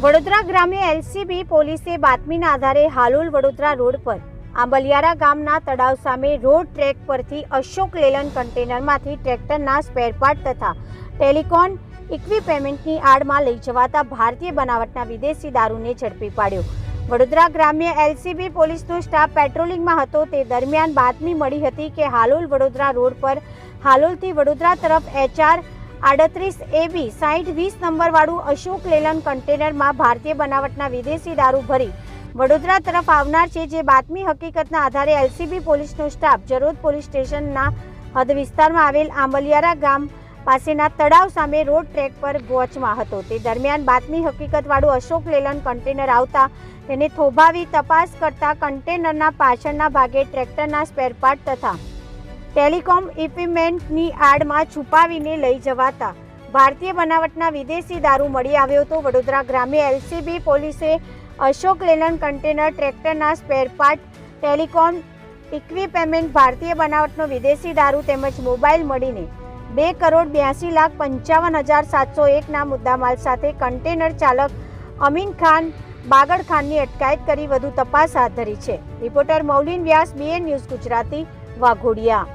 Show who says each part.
Speaker 1: વડોદરા ગ્રામ્ય એલસીબી પોલીસે બાતમીના આધારે હાલોલ વડોદરા રોડ પર આંબલિયારા ગામના તળાવ સામે રોડ ટ્રેક પરથી અશોક લેલન કન્ટેનરમાંથી ટ્રેક્ટરના સ્પેરપાર્ટ તથા ટેલિકોન ઇક્વિપમેન્ટની આડમાં લઈ જવાતા ભારતીય બનાવટના વિદેશી દારૂને ઝડપી પાડ્યો. વડોદરા ગ્રામ્ય એલસીબી પોલીસનો સ્ટાફ પેટ્રોલિંગમાં હતો. તે દરમિયાન બાતમી મળી હતી કે હાલોલ વડોદરા રોડ પર હાલોલથી વડોદરા તરફ એચઆર આડત્રીસ એબી સાઠ વીસ નંબરવાળું અશોક લેલન કન્ટેનરમાં ભારતીય બનાવટના વિદેશી દારૂ ભરી. વડોદરા તરફ આવનાર છે જે બાતમી હકીકતના આધારે એલસીબી પોલીસનો સ્ટાફ જરોદ પોલીસ સ્ટેશનના હદ વિસ્તારમાં આવેલ આંબલિયારા ગામ પાસેના તળાવ સામે રોડ ટ્રેક પર વોચમાં હતો. તે દરમિયાન બાતમી હકીકતવાળું અશોક લેલન કન્ટેનર આવતા તેને થોભાવી તપાસ કરતા કન્ટેનરના પાછળના ભાગે ટ્રેક્ટરના સ્પેરપાર્ટ તથા ટેલિકોમ ઇક્વિપમેન્ટની આડમાં છુપાવીને લઈ જવાતા. ભારતીય બનાવટના વિદેશી દારૂ મળી આવ્યો હતો વડોદરા ગ્રામ્ય એલસીબી પોલીસે અશોક લેલન કન્ટેનર ટ્રેક્ટરના સ્પેરપાર્ટ ટેલિકોમ ઇક્વિપમેન્ટ, ભારતીય બનાવટનો વિદેશી દારૂ તેમજ મોબાઈલ મળીને બે કરોડ બ્યાસી લાખ પંચાવન હજાર સાતસો એકના મુદ્દામાલ સાથે કન્ટેનર ચાલક અમીન ખાન, બાગડ ખાનની અટકાયત કરી વધુ તપાસ હાથ ધરી છે. Reporter Maulin Vyas, BN news Gujarati, Vaghodia.